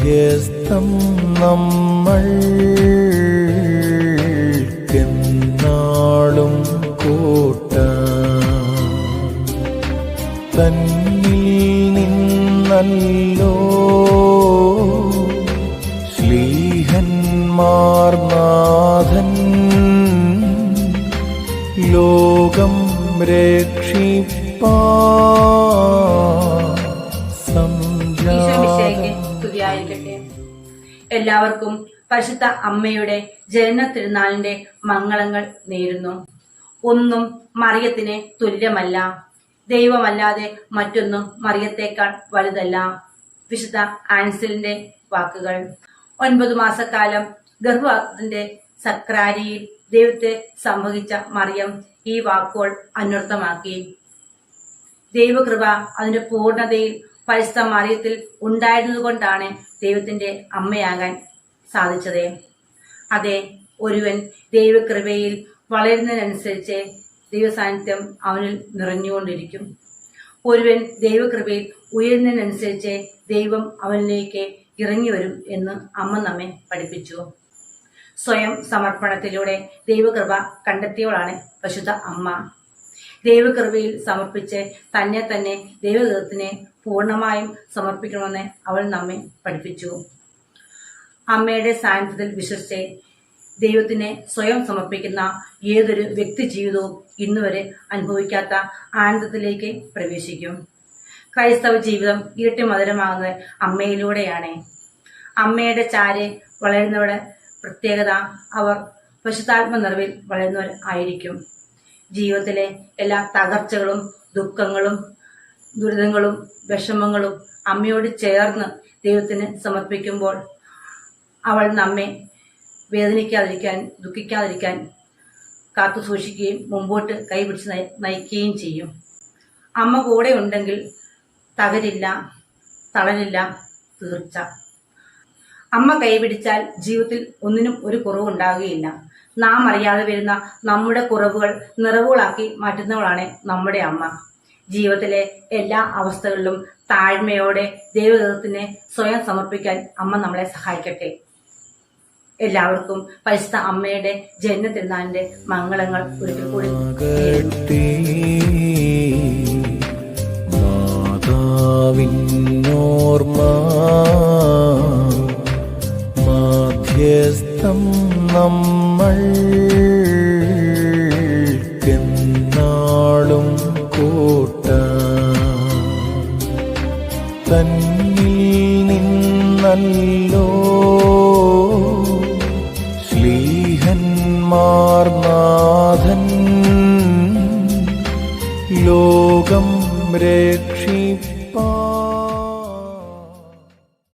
മധ്യസ്ഥം നമ്മൾ എന്നാളും കൂട്ട. തന്നിൽ നിന്നല്ലോ ശ്ലീഹന്മാർനാഥൻ ലോകം രക്ഷിപ്പാ സ്തുതിയായിരിക്കട്ടെ എല്ലാവർക്കും പരിശുദ്ധ അമ്മയുടെ ജനന തിരുനാളിന്റെ മംഗളങ്ങൾ നേരുന്നു. ഒന്നും മറിയത്തിന് തുല്യമല്ല. ദൈവമല്ലാതെ മറ്റൊന്നും മറിയത്തേക്കാൾ വലുതല്ല. വിശുദ്ധ ആൻസലിന്റെ വാക്കുകൾ. ഒൻപത് മാസക്കാലം ഗർഭത്തിന്റെ സക്രാരിയിൽ ദൈവത്തെ സംഭവിച്ച മറിയം ഈ വാക്കുകൾ അന്വർത്ഥമാക്കി. ദൈവകൃപ അതിന്റെ പൂർണതയിൽ പരിശുദ്ധ മറിയത്തിൽ ഉണ്ടായിരുന്നതുകൊണ്ടാണ് ദൈവത്തിന്റെ അമ്മയാകാൻ സാധിച്ചത്. അതെ ഒരുവൻ ദൈവകൃപയിൽ വളരുന്നതിനനുസരിച്ച് ദൈവസാന്നിധ്യം അവനിൽ നിറഞ്ഞുകൊണ്ടിരിക്കും. ഒരുവൻ ദൈവകൃപയിൽ ഉയരുന്നതിനനുസരിച്ച് ദൈവം അവനിലേക്ക് ഇറങ്ങി വരും എന്ന് അമ്മ നമ്മെ പഠിപ്പിച്ചു. സ്വയം സമർപ്പണത്തിലൂടെ ദൈവകൃപ കണ്ടെത്തിയവളാണ് പരിശുദ്ധ അമ്മ. ദൈവകൃപയിൽ സമർപ്പിച്ച് തന്നെ തന്നെ ദൈവദത്തനെ പൂർണമായും സമർപ്പിക്കണമെന്ന് അവൾ നമ്മെ പഠിപ്പിച്ചു. അമ്മയുടെ സാന്നിധ്യത്തിൽ വിശ്വസിച്ച് ദൈവത്തിനെ സ്വയം സമർപ്പിക്കുന്ന ഏതൊരു വ്യക്തി ജീവിതവും ഇന്നുവരെ അനുഭവിക്കാത്ത ആനന്ദത്തിലേക്ക് പ്രവേശിക്കും. ക്രൈസ്തവ ജീവിതം ഇരട്ടി മധുരമാകുന്നത് അമ്മയിലൂടെയാണ്. അമ്മയുടെ ചാര് വളരുന്നവരുടെ പ്രത്യേകത അവർ പശുതാത്മ നിറവിൽ വളരുന്നവർ ആയിരിക്കും. ജീവിതത്തിലെ എല്ലാ തകർച്ചകളും ദുഃഖങ്ങളും ദുരിതങ്ങളും വിഷമങ്ങളും അമ്മയോട് ചേർന്ന് ദൈവത്തിന് സമർപ്പിക്കുമ്പോൾ അവൾ നമ്മെ വേദനിക്കാതിരിക്കാൻ ദുഃഖിക്കാതിരിക്കാൻ കാത്തു സൂക്ഷിക്കുകയും മുമ്പോട്ട് കൈപിടിച്ച് നയി- നയിക്കുകയും ചെയ്യും. അമ്മ കൂടെ ഉണ്ടെങ്കിൽ തകരില്ല തളരില്ല തീർച്ച. അമ്മ കൈപിടിച്ചാൽ ജീവിതത്തിൽ ഒന്നിനും ഒരു കുറവുണ്ടാകുകയില്ല. നാം അറിയാതെ വരുന്ന നമ്മുടെ കുറവുകൾ നിറവുകളാക്കി മാറ്റുന്നവളാണ് നമ്മുടെ അമ്മ. ജീവിതത്തിലെ എല്ലാ അവസ്ഥകളിലും താഴ്മയോടെ ദൈവദത്തനെ സ്വയം സമർപ്പിക്കാൻ അമ്മ നമ്മളെ സഹായിക്കട്ടെ. എല്ലാവർക്കും പരിശുദ്ധ അമ്മയുടെ ജന്മതിരുനാളിന്റെ മംഗളങ്ങൾ ഒരിക്കൽ കൂടി. തന്നിൽ നിന്നല്ലോ ശ്ലീഹന്മാർനാഥൻ ലോകം രക്ഷിപ്പ